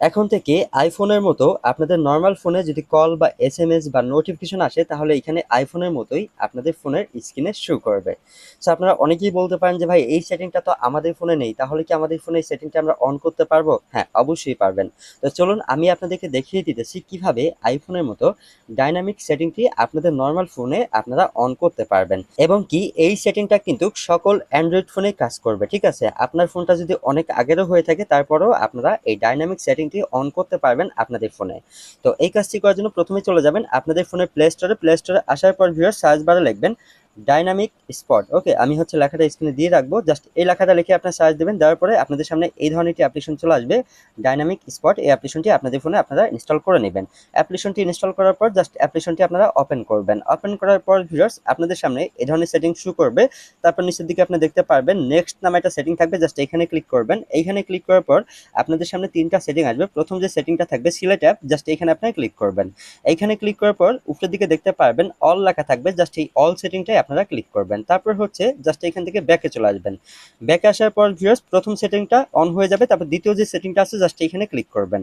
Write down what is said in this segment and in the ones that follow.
এখন থেকে আইফোনের মতো আপনাদের নর্মাল ফোনে যদি কল বা এস এম এস বা নোটিফিকেশন আসে, তাহলে এখানে আইফোনের মতোই আপনাদের ফোনের স্ক্রিনে শো করবে। সো আপনারা অনেকেই বলতে পারেন যে, ভাই, এই সেটিংটা তো আমাদের ফোনে নেই, তাহলে কি আমাদের ফোনে এই সেটিংটা আমরা অন করতে পারব? হ্যাঁ অবশ্যই পারবেন। তো চলুন, আমি আপনাদেরকে দেখিয়ে দিতেছি কীভাবে আইফোনের মতো ডাইনামিক সেটিংটি আপনাদের নর্মাল ফোনে আপনারা অন করতে পারবেন। এবং কি, এই সেটিংটা কিন্তু সকল অ্যান্ড্রয়েড ফোনে কাজ করবে, ঠিক আছে? আপনার ফোনটা যদি অনেক আগেরও হয়ে থাকে, তারপরেও আপনারা এই ডাইনামিক সেটিংটি অন করতে পারবেন আপনাদের ফোনে তো এই কাজটি করার জন্য প্রথমে চলে যাবেন আপনাদের ফোনে প্লে স্টোরে প্লে স্টোরে আসার পর ভিউয়ার সার্চ বারে লিখবেন ডাইনামিক স্পট ওকে আমি হচ্ছে লেখাটা স্ক্রিনে দিয়ে রাখব। জাস্ট এই লেখাটা লিখে আপনার সার্চ দেবেন। দেওয়ার পরে আপনাদের সামনে এই ধরনের একটি অ্যাপ্লিকেশন চলে আসবে। ডাইনামিক স্পট এই অ্যাপ্লিকেশনটি আপনাদের ফোনে আপনারা ইনস্টল করে নেবেন। অ্যাপ্লিকেশনটি ইনস্টল করার পর জাস্ট অ্যাপ্লিকেশনটি আপনারা ওপেন করবেন। ওপেন করার পর ভিউয়ার্স আপনাদের সামনে এই ধরনের সেটিং শুরু করবে। তারপর নিচের দিকে আপনি দেখতে পারবেন নেক্সট নামে একটা সেটিং থাকবে। জাস্ট এখানে ক্লিক করবেন। এইখানে ক্লিক করার পর আপনাদের সামনে তিনটা সেটিং আসবে। প্রথম যে সেটিংটা থাকবে সিলেট অ্যাপ জাস্ট এখানে আপনি ক্লিক করবেন। এইখানে ক্লিক করার পর উপরের দিকে দেখতে পারবেন অল লেখা থাকবে। জাস্ট এই অল সেটিংটাই আপনারা ক্লিক করবেন। তারপর হচ্ছে জাস্ট এখান থেকে ব্যাকে চলে আসবেন। ব্যাকে আসার পর ভিউয়ার্স প্রথম সেটিংটা অন হয়ে যাবে, তারপর দ্বিতীয় যে সেটিংটা আছে জাস্ট এখানে ক্লিক করবেন।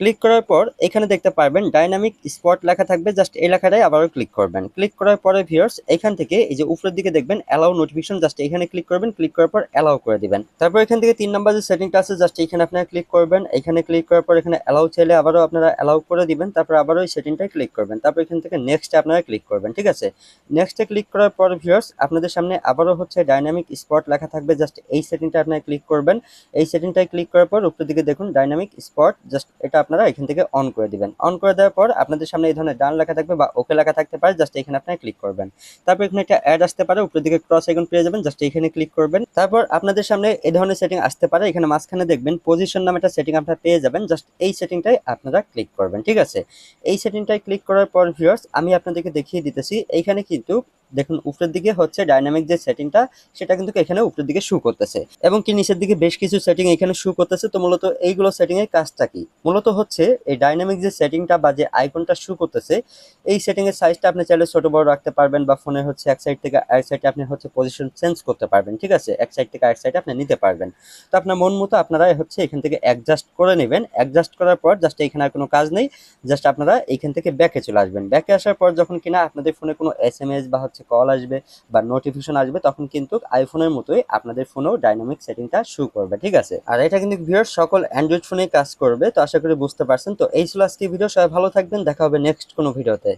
ক্লিক করার পর এখানে দেখতে পারবেন ডাইনামিক স্পট লেখা থাকবে জাস্ট এই লেখাটাই আবারও ক্লিক করবেন। ক্লিক করার পরে ভিউয়ার্স এখান থেকে এই যে উপরের দিকে দেখবেন অ্যালাউ নোটিফিকেশন জাস্ট এখানে ক্লিক করবেন ক্লিক করার পর অ্যালাউ করে দিবেন। তারপর এখান থেকে তিন নাম্বার যে সেটিংটা আছে জাস্ট এখানে আপনারা ক্লিক করবেন। এখানে ক্লিক করার পর এখানে অ্যালাউ চাইলে আবারও আপনারা অ্যালাউ করে দিবেন। তারপর আবারও এই সেটিংটায় ক্লিক করবেন। তারপর এখান থেকে নেক্সটে আপনারা ক্লিক করবেন, ঠিক আছে? নেক্সটে ক্লিক করার পর ভিউয়ার্স আপনাদের সামনে আবারও হচ্ছে ডাইনামিক স্পট লেখা থাকবে জাস্ট এই সেটিংটা আপনারা ক্লিক করবেন। এই সেটিংটায় ক্লিক করার পর উপরের দিকে দেখুন ডাইনামিক স্পট জাস্ট এটা আপনারা এখান থেকে অন করে দিবেন। অন করে দেওয়ার পর আপনাদের সামনে এই ধরনের ডান লেখা থাকবে বা ওকে লেখা থাকতে পারে জাস্ট এখানে আপনারা ক্লিক করবেন। তারপর এখানে একটা অ্যাড আসতে পারে, উপরের দিকে ক্রস আইকন পেয়ে যাবেন জাস্ট এখানে ক্লিক করবেন। তারপর আপনাদের সামনে এই ধরনের সেটিং আসতে পারে, এখানে মাঝখানে দেখবেন পজিশন নামে একটা সেটিং আপনারা পেয়ে যাবেন জাস্ট এই সেটিংটাই আপনারা ক্লিক করবেন, ঠিক আছে? এই সেটিংটাই ক্লিক করার পর ভিউয়ার্স আমি আপনাদেরকে দেখিয়ে দিতেছি এইখানে কিন্তু দেখুন, উপরের দিকে হচ্ছে ডাইনামিক যে সেটিংটা সেটা কিন্তু এখানে উপরের দিকে শু করতেছে। এবং কি নিচের দিকে বেশ কিছু সেটিং এখানে শু করতেছে, তো মূলত এইগুলো সেটিং এর কাজটা কি? মূলত হচ্ছে এই ডাইনামিক যে সেটিংটা বা যে আইকনটা শু করতেছে, এই সেটিং এর সাইজটা আপনি চাইলে ছোট, বড় রাখতে পারবেন বা ফোনের হচ্ছে এক সাইড থেকে আরেক সাইডে আপনি হচ্ছে পজিশন চেঞ্জ করতে পারবেন, ঠিক আছে? এক সাইড থেকে আরেক সাইডে আপনি নিতে পারবেন। তো আপনার মন মতো আপনারা হচ্ছে এখান থেকে অ্যাডজাস্ট করে নেবেন। অ্যাডজাস্ট করার পর জাস্ট এখানে আর কোনো কাজ নেই। জাস্ট আপনারা এখান থেকে ব্যাকে চলে আসবেন। ব্যাকে আসার পর যখন কিনা আপনাদের ফোনে কোনো এস বা হচ্ছে কল আসবে বা নোটিফিকেশন আসবে, তখন কিন্তু আইফোনের মতোই আপনাদের ফোনেও ডাইনামিক সেটিংটা শু করবে, ঠিক আছে? আর এটা কিন্তু ভিউয়ার সকল অ্যান্ড্রয়েড ফোনে কাজ করবে, তো আশা করি বুঝতে পারছেন। তো এই ছিল আজকে ভিডিও সবাই ভালো থাকবেন, দেখা হবে নেক্সট কোনো ভিডিওতে